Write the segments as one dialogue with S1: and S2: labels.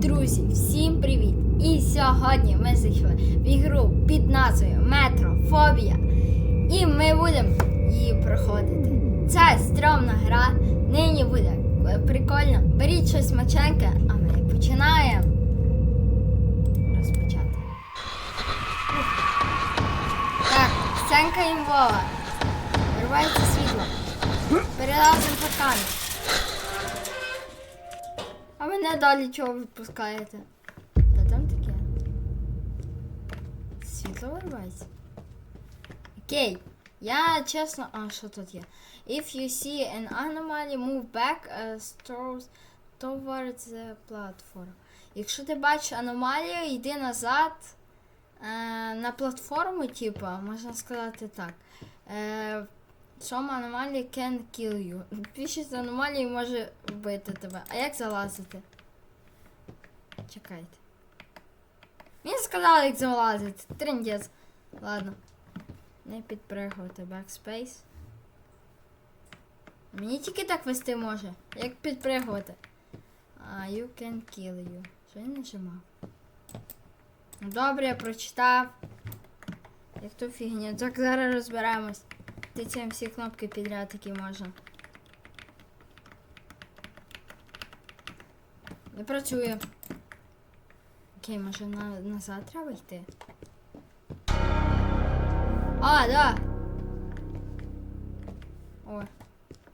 S1: друзі, всім привіт! І сьогодні ми зайшли в ігру під назвою Метрофобія. І ми будемо її проходити. Це стрьомна гра. Нині буде прикольно. Беріть щось смаченьке, а ми починаємо. Розпочати. Так, сценка імвова. Вирвається світло. Перелазимо паркани. А мене далі чого відпускаєте? Та там таке. Світло вирвається. Окей. Я чесно. А, що тут є? If you see an anomaly, move back uh, towards the platform. Якщо ти бачиш аномалію, йди назад е, на платформу, типа, можна сказати так. Е, Some anomaly can kill you. Більшість аномалій може вбити тебе. А як залазити? Чекайте. Мені сказали, як залазити. Трендець. Ладно. Не підпригувати. Backspace. Мені тільки так вести може. Як підпригувати? А, you can kill you. Що я нажимав? Добре, я прочитав. Як то фігня. Так зараз розберемось. Тицяємо всі кнопки підряд, які можна. Не працює. Окей, може на, назад треба йти? А, да. О.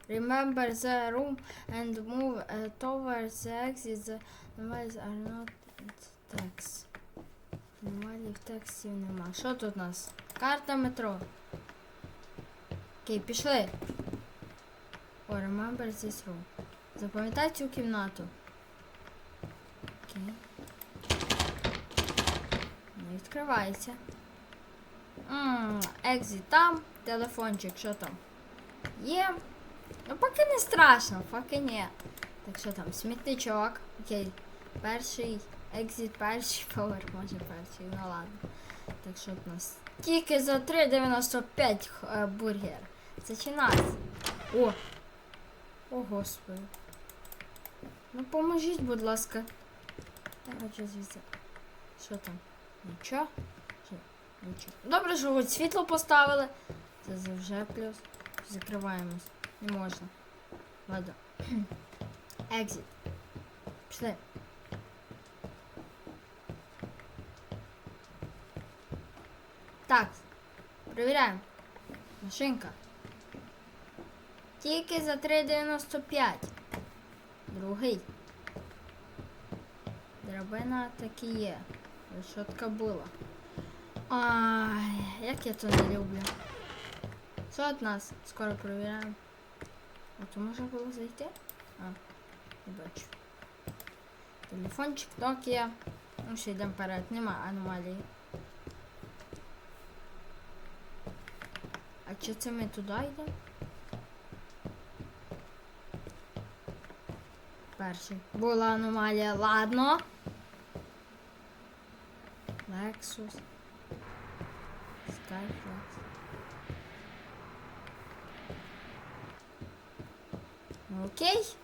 S1: Remember the room and move uh, towards the exit. The numbers are not text. Нормальних текстів нема. Що тут у нас? Карта метро. Окей, пішли. О, remember this room. Запам'ятай цю кімнату. Окей. Не відкривається. Екзит там, телефончик, що там? Є. Ну поки не страшно, поки ні. Так що там, смітничок. Окей. Перший, екзит, перший поверх, може перший, ну ладно. Так що у нас тільки за 3,95 е, бургер. Зачинайся. О! О, господи. Ну поможіть, будь ласка. Я хочу звідси. Що там? Нічого? Нічого. Добре, що хоч світло поставили. Це вже плюс. Закриваємось. Не можна. Ладно. Екзит. Пішли. Так. Перевіряємо. Машинка. Тільки за 3,95. Другий. Драбина таки є. Решетка була. Ай, як я то не люблю. Що від нас? Скоро перевіряємо. То можна було зайти? А, не бачу. Телефончик Nokia. Ну, ще йдемо вперед. Нема аномалії. А чи це ми туди йдемо? Перший. Була аномалія. Ладно. Skyflex. Ну, Окей.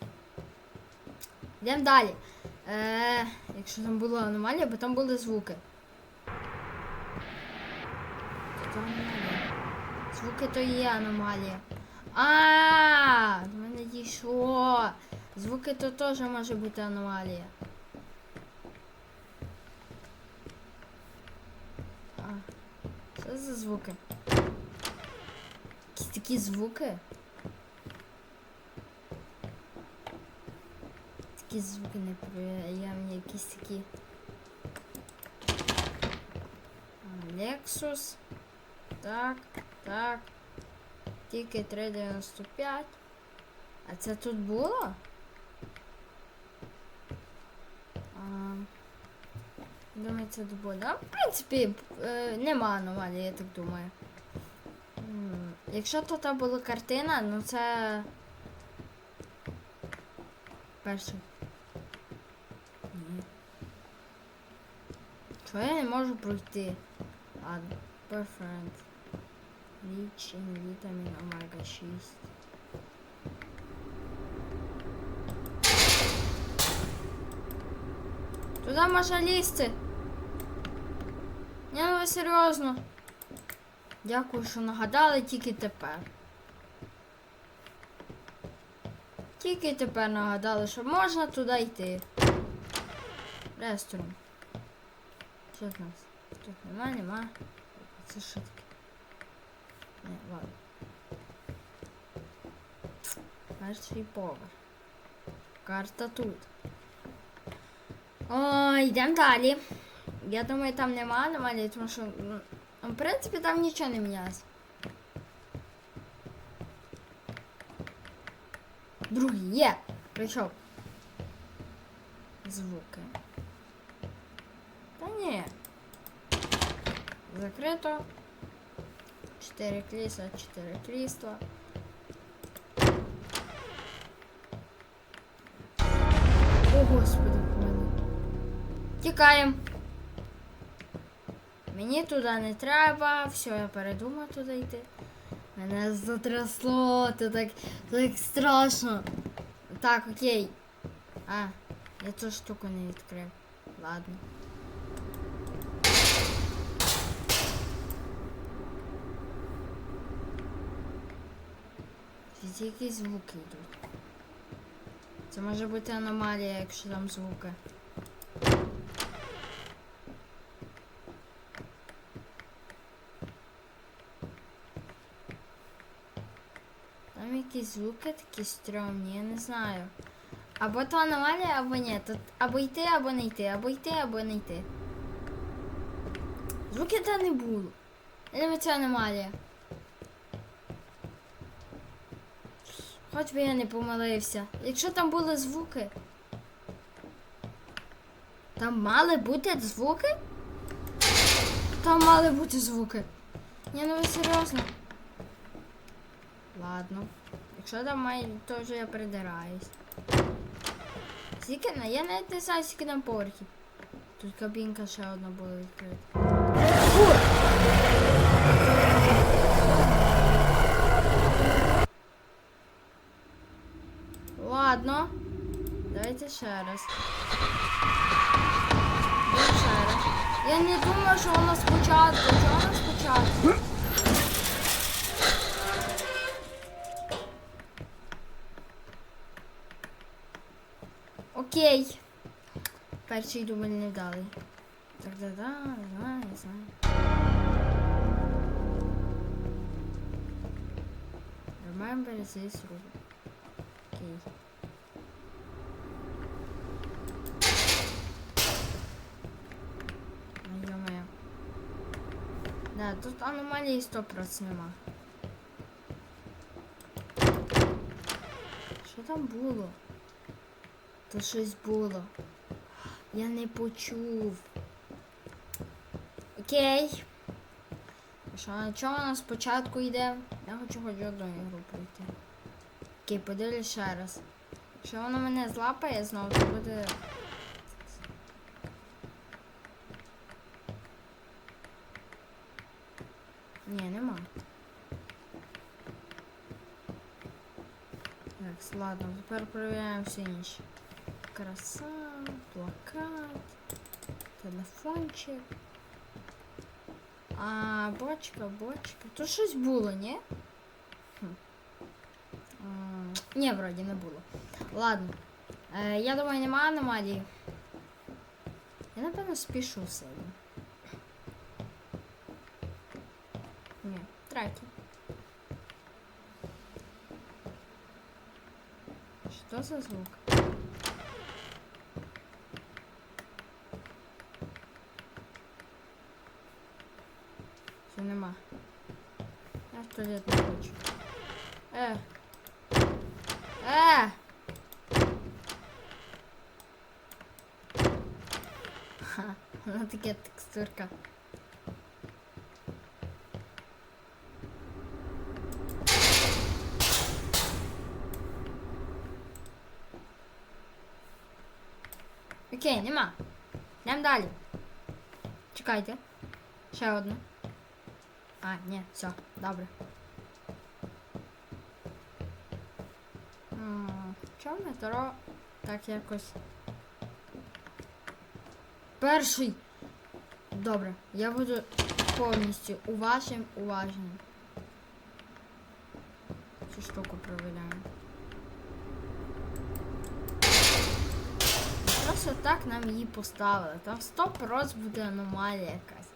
S1: Йдемо далі. Е, якщо там була аномалія, бо там були звуки. Звуки то є аномалія. А, до мене дійшло. Звуки то теж може бути аномалія. А, що за звуки? Якісь такі звуки? Такі звуки неприємні, якісь такі. Lexus. Так, так. Тільки 3,95. А це тут було? А, Думаю, це тут буде. В принципі, е, нема аномалії, я так думаю. Якщо тут була картина, ну це. Перший. Ні. Чого я не можу пройти? Ладно, Perfect. Лічин, вітамін, омега 6. Туди можна лізти. Ні, ну ви серйозно. Дякую, що нагадали тільки тепер. Тільки тепер нагадали, що можна туди йти. Ресторан. Що в нас? Тут нема, нема. Це що таке? Не, ладно. Перший поверх. Карта тут. О, йдемо далі. Я думаю, там нема аномалії, тому що, ну, в принципі, там нічого не мінялось. Другий є. Прийшов. Звуки. Та ні. Закрито. Чотири крісла, чотири крісла. О, господи, в мене. Тікаємо. Мені туди не треба, все, я передумав туди йти. Мене затрясло, це так, так страшно. Так, окей. А, я цю штуку не відкрив. Ладно. Якісь звуки йдуть. Це може бути аномалія, якщо там звуки. Там якісь звуки такі стрьомні, я не знаю. Або то аномалія, або ні. Тут або йти, або не йти, або йти, або не йти. Звуки та не було. Я думаю, це аномалія. Хоч би я не помилився. Якщо там були звуки. Там мали бути звуки? Там мали бути звуки. Ні, ну ви серйозно. Ладно. Якщо там має, то вже я придираюсь. Скільки на? Я навіть не знаю, скільки там поверхів. Тут кабінка ще одна була відкрита. Ладно. Давайте ще раз. Ще раз. Я не думаю, що вона спочатку. Чого вона спочатку? Окей. Перший дубль не вдалий. Так, да, да, знаю, не знаю. Remember this room. Окей. Ну, ё-моё. Да, тут аномалії 100% нема. Що там було? Тут щось було. Я не почув. Окей. Що, чого у нас спочатку йде? Я хочу хоч одну ігру пройти. Окей, подивлюсь ще раз. Якщо воно мене злапає знову, то буде. Ні, нема. Так, ладно, тепер перевіряємо всі інші. Краса, плакат, телефончик. А, бочка, бочка. Тут щось було, ні? Хм. М, Ні, вроді не було. Ладно. Е, я думаю, нема аномалії. Я напевно спішу сильно. Ні, третій. Що за звук? Я в туалет не хочу. Е. Е. Ха, вона таке текстурка. Окей, нема. Йдемо далі. Чекайте. Ще одну. А, ні, все, добре. М, Чому метро так якось. перший. Добре, я буду повністю уважним, уважним. Цю штуку провіряємо. Просто так нам її поставили. Там 100 роз буде аномалія якась.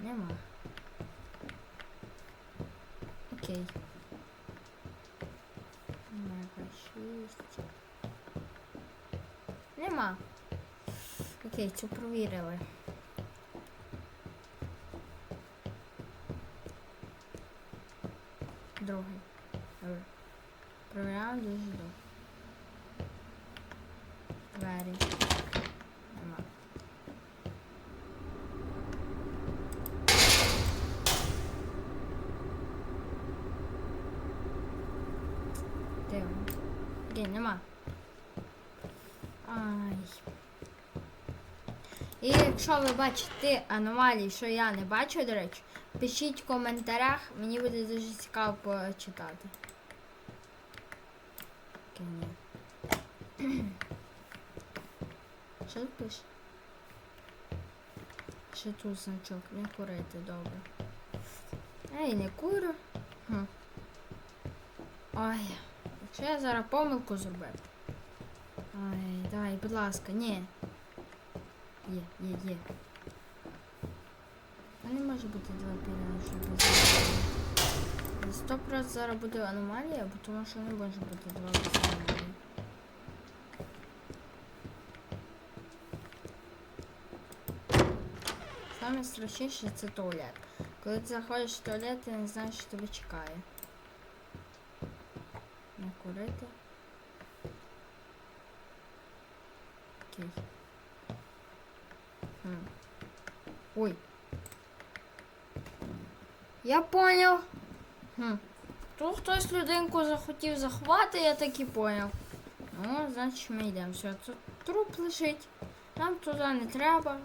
S1: Нема. Окей. Мега 6. Нема. Окей, цю провірили. Другий. Добре. Провіряємо дуже довго. Двері. Нема. Дивно. Окей, нема. Ай. І якщо ви бачите аномалії, що я не бачу, до речі, пишіть в коментарях, мені буде дуже цікаво почитати. Що тут пише? Ще тут значок, не курити, добре. Ей, не курю. Хм. Ой, якщо я зараз помилку зробив. Ай, давай, будь ласка, ні. Є, є, є. А не може бути два піря, щоб без Сто раз зараз буде аномалія, бо тому що не може бути два без аномалії. Саме страшніше це туалет. Коли ти заходиш в туалет, ти не знаєш, що тебе чекає. Не курити. Окей. Хм. Ой. Я понял. Хм. Тут хтось людинку захотів заховати, я так і поняв. Ну, значить ми йдемо. Все, тут труп лежить. Нам туди не треба.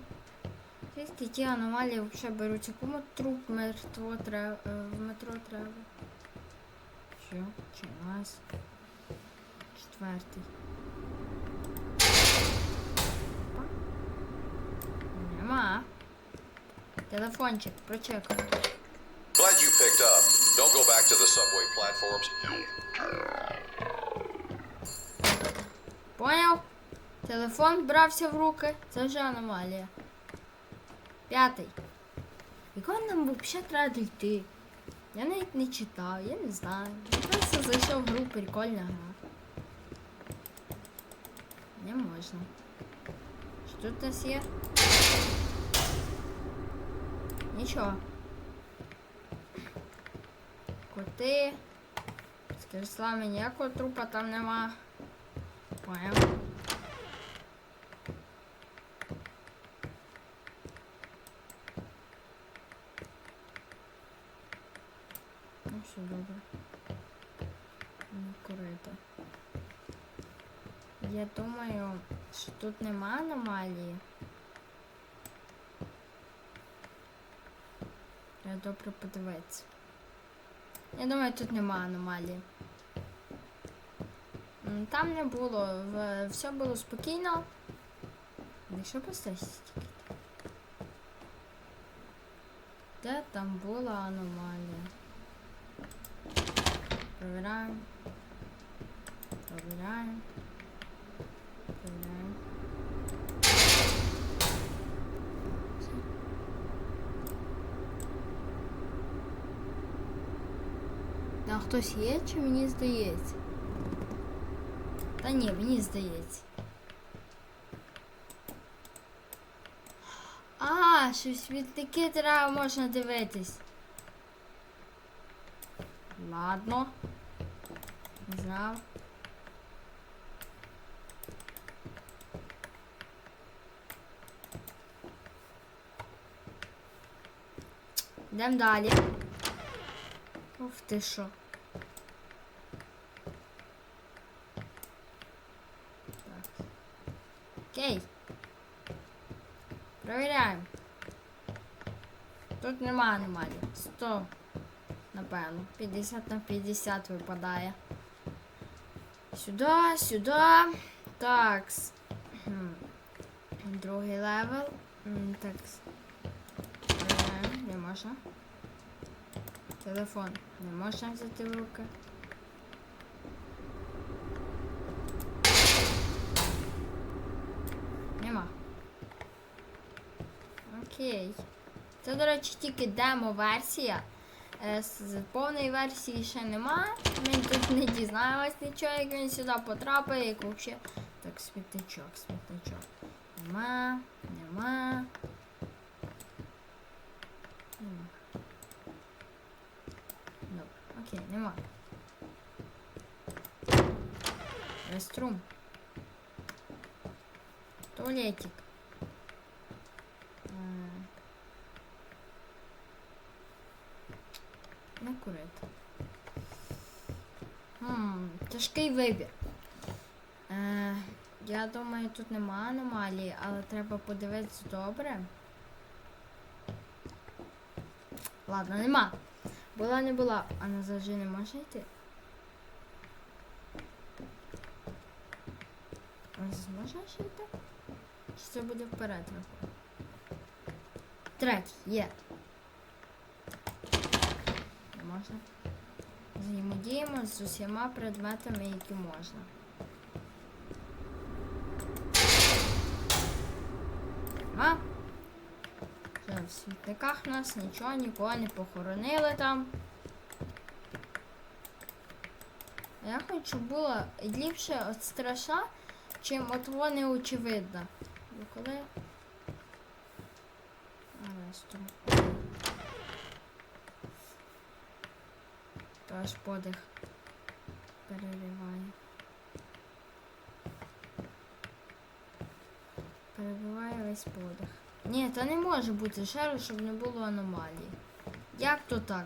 S1: Звідки ті аномалії взагалі беруться? Кому труп мертво треба, в метро треба? Все, чи нас? Четвертий. Нема. Телефончик, прочекай.
S2: Glad you picked up. Don't go back to the subway platforms.
S1: Поняв? Телефон брався в руки. Це вже аномалія. П'ятий. Якого нам взагалі треба дійти? Я навіть не читав, я не знаю. Я просто зайшов в гру, прикольна гра. Не можна. Що тут у нас є? Нічого. Коти. З креслами ніякого трупа там нема. Поняв. Ну, все добре. Не курити. Я думаю, що тут нема аномалії. Треба добре подивитися. Я думаю, тут нема аномалії. Там не було, все було спокійно. Якщо поставити тільки. Де там була аномалія? Провіряємо. Провіряємо. Провіряємо. Там хтось є чи мені здається? Та ні, мені здається. А, що світлики треба можна дивитись. Ладно. Не знав. Йдемо далі. Ух ти що. Так. Окей. Нема Напевно. 50 на 50 випадає. Сюди, сюди. Такс. Другий левел. Такс. Е, Не можна. Телефон не можна взяти в руки. Нема. Окей. Це, до речі, тільки демо-версія. Е, З повної версії ще нема. Ми тут не дізнаємось нічого, як він сюди потрапив, як взагалі. Так, смітничок, смітничок. Нема, нема. Нема. Добре, окей, нема. Реструм. Туалетик. Е, Курити. Хм, тяжкий вибір. Е, я думаю, тут нема аномалії, але треба подивитися добре. Ладно, нема. Була не була, а назад же не може йти. А зможе ще йти? Чи це буде вперед? Третій, є. Можна. Взаємодіємо з усіма предметами, які можна. А? Все, в світниках нас нічого, нікого не похоронили там. Я хочу, було ліпше от страшна, чим от вони очевидно. Коли. Аресту. То аж подих перериває. Перебиває весь подих. Ні, то не може бути ще щоб не було аномалії. Як то так?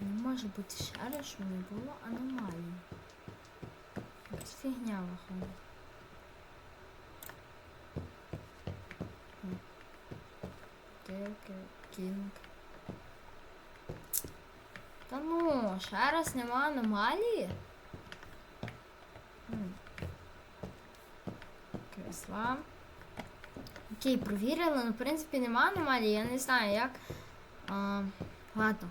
S1: Не може бути раз, щоб не було аномалії. Фігня виходить. М. Тирки, кінг. Та ну, ще раз нема аномалії? Кресла. Окей, провірили, ну в принципі нема аномалії, я не знаю як. А, ладно.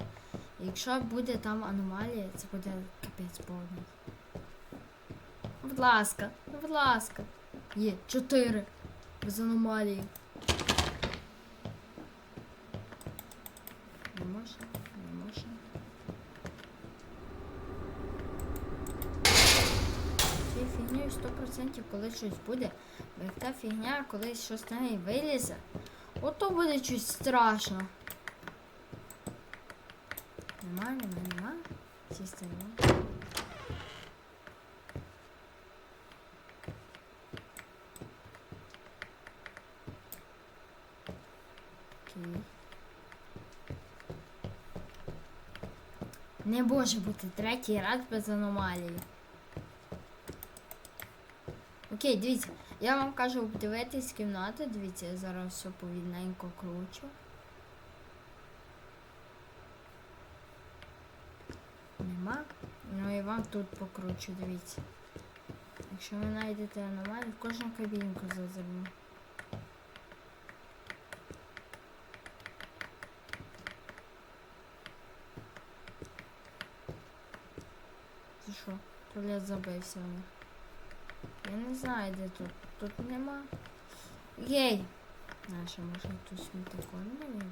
S1: Якщо буде там аномалія, це буде капець повний. Будь ласка, будь ласка. Є, чотири. Без аномалії. Не можна, не можна. Цією фігнею 100% колись щось буде. Бо як та фігня, колись щось на неї вилізе, ото буде щось страшно. Нема, нема, нема. Сісти нема. Не може бути третій раз без аномалії. Окей, дивіться, я вам кажу дивитись кімнату, дивіться, я зараз все повільненько кручу. Нема. Ну і вам тут покручу, дивіться. Якщо ви знайдете аномалію, в кожну кабінку зазирну. Це що? Туалет забився у них. Я не знаю, де тут. Тут нема. Єй! Наша може тут смітако не бути.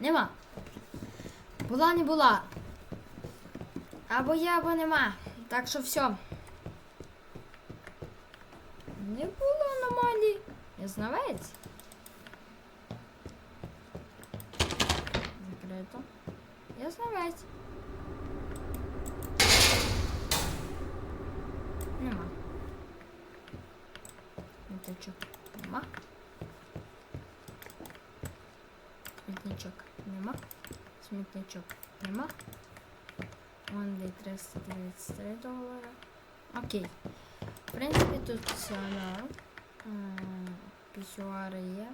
S1: Нема. Була не була. Або є, або нема. Так що все. Не було аномалій. Я знавець. Закрито. Я знавець. Нема. Смітничок. Нема. Смітничок. Нема. Смітничок. Нема. Only 333 долара. Окей. В принципі, тут. М, Пісюари є.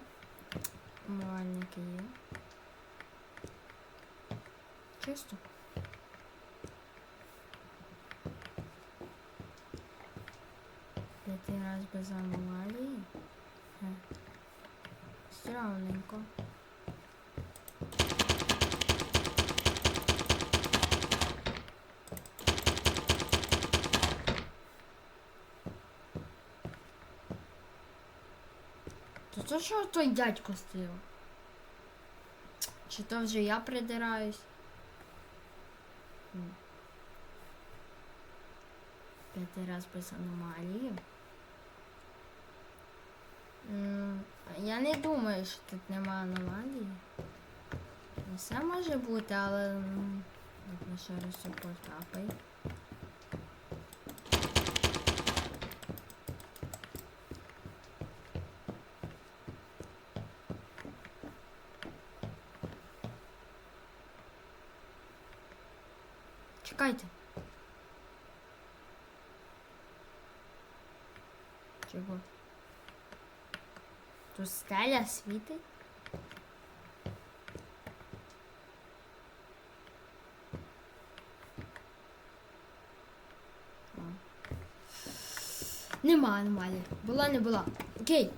S1: Умивальники є. Чисто. П'ятий раз без аномалії. Хе. Странненько. То то що той дядько стояв? Чи то вже я придираюсь? П'ятий раз без аномалії. Я не думаю, що тут нема аномалії. Все може бути, але ще раз все капай. Чекайте. Чого? Тут стеля світить? Нема аномалії. Була, не була. Окей.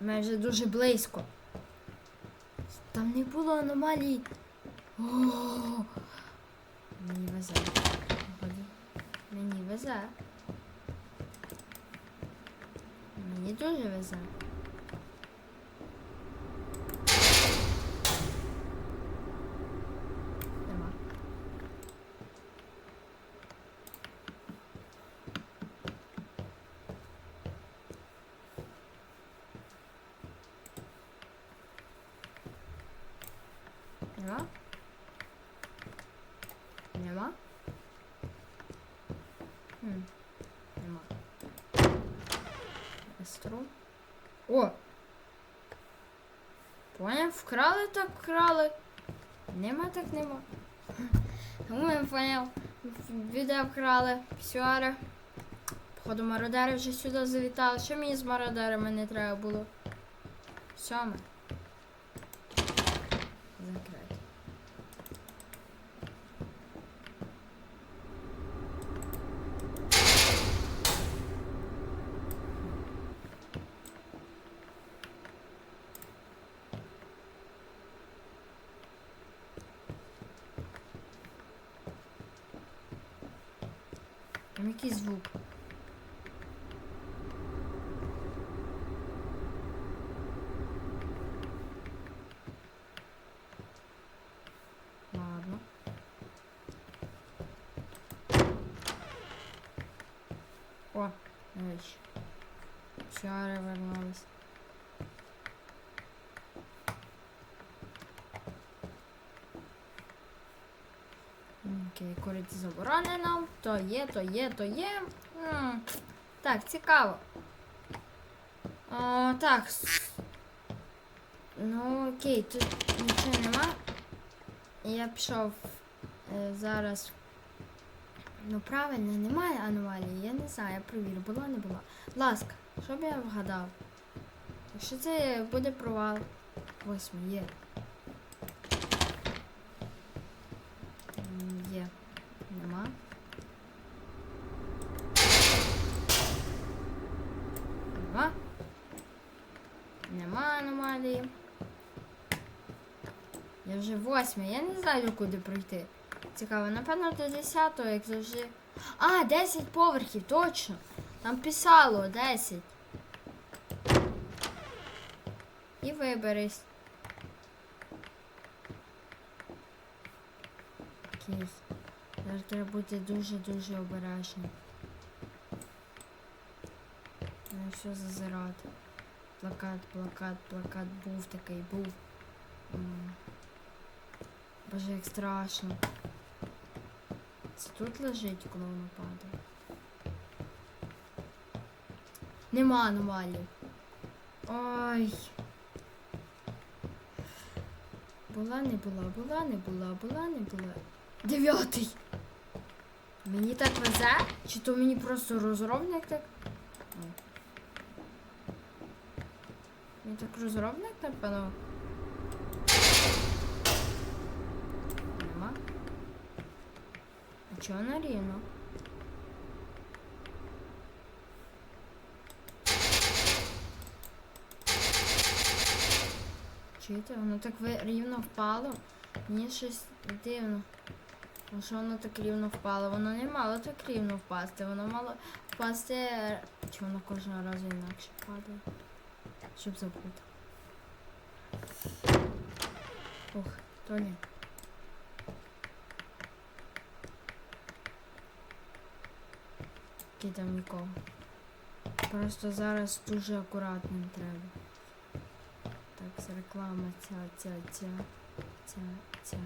S1: Ми вже дуже близько. Там не було аномалії. О, Мені везе. Мені везе. Мені дуже везе. Нема. Нема? Нема? Хм. Нема. Сестру. О! Поняв, вкрали так вкрали. Нема так нема. Я поняв. Відео вкрали. Псюари. Походу, мародери вже сюди завітали. Що мені з мародерами не треба було? Сьоме. Закрити. Там якийсь звук. Ладно. О, навіщо? Чари вернулись. Окей, курити заборонено. То є, то є, то є. М, Так, цікаво. О, так. Ну, окей, тут нічого нема. Я пішов е, зараз. Ну, правильно, немає аномалії. Я не знаю, я провірю, була, не була. Ласка, щоб я вгадав. Якщо це буде провал. Восьмий є. Є. Нема. Нема. Нема аномалії. Я вже восьмий, я не знаю, куди пройти. Цікаво, напевно, до 10, як завжди. А, 10 поверхів, точно. Там писало 10. І виберись. Кейс. Зараз треба бути дуже-дуже обережним. Не все зазирати. Плакат, плакат, плакат був такий, був. Боже, як страшно. Це тут лежить, коли воно падає. Нема аномалії. Ой. Була, не була, була, не була, була, не була. Дев'ятий. Мені так везе? Чи то мені просто розробник так? Мені так розробник напевно. Нема. А чого рівно? Чуєте, воно так рівно впало. Мені щось дивно. Ну що воно так рівно впало? Воно не мало так рівно впасти. Воно мало впасти. Чи воно кожного разу інакше падає? Щоб забути. Ух, то ні. Який там нікого. Просто зараз дуже акуратним треба. Так, це реклама ця, ця, ця, ця, ця.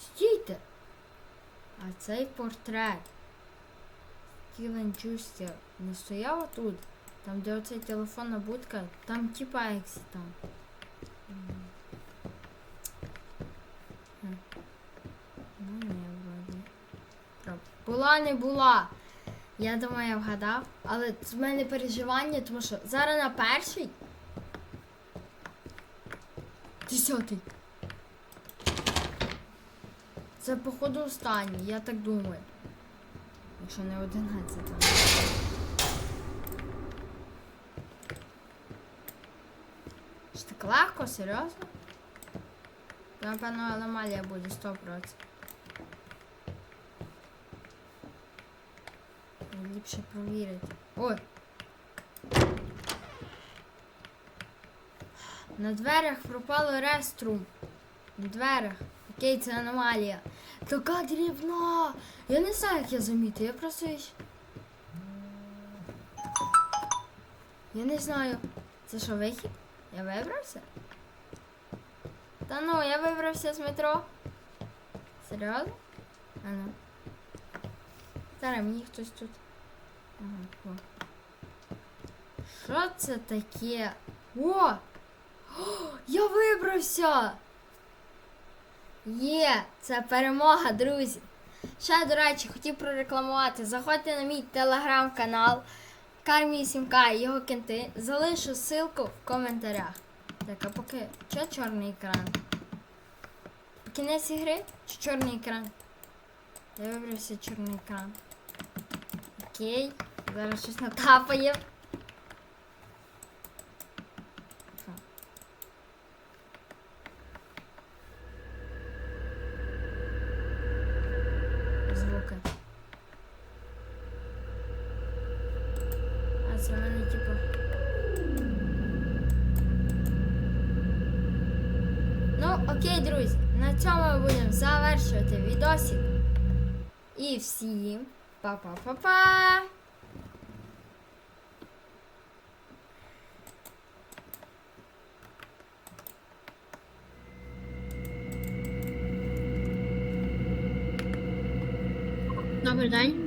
S1: Стійте! А цей портрет Стівен Джустер не стояв тут, там де оцей телефонна будка, там типа Ексі там. М. М. Ну ні, вроді. Про- Не була. Я думаю, я вгадав, але в мене переживання, тому що зараз на перший. Десятий. Це походу останній, я так думаю. Якщо не 11. Що так легко, серйозно? Напевно, аномалія буде 100%. Ліпше провірити. Ой! На дверях пропало реструм. На дверях. Окей, це аномалія. Така дрібна. Я не знаю, як я замітив. Я просто. Я не знаю. Це що, вихід? Я вибрався? Та ну, я вибрався з метро. Серйозно? А ну. Зараз мені хтось тут. Що це таке? О! О! Я вибрався! Є, це перемога, друзі. Ще, до речі, хотів прорекламувати. Заходьте на мій телеграм-канал Кармі 7К і його кінти. Залишу ссылку в коментарях. Так, а поки. Чо чорний екран? Кінець ігри чи чорний екран? Я вибрався чорний екран. Окей. Зараз щось натапає. Що? Звуки. А це в мене типу. Ну, окей, друзі, на цьому ми будемо завершувати відосик. І всім па-па-па-па!
S3: ¿verdad?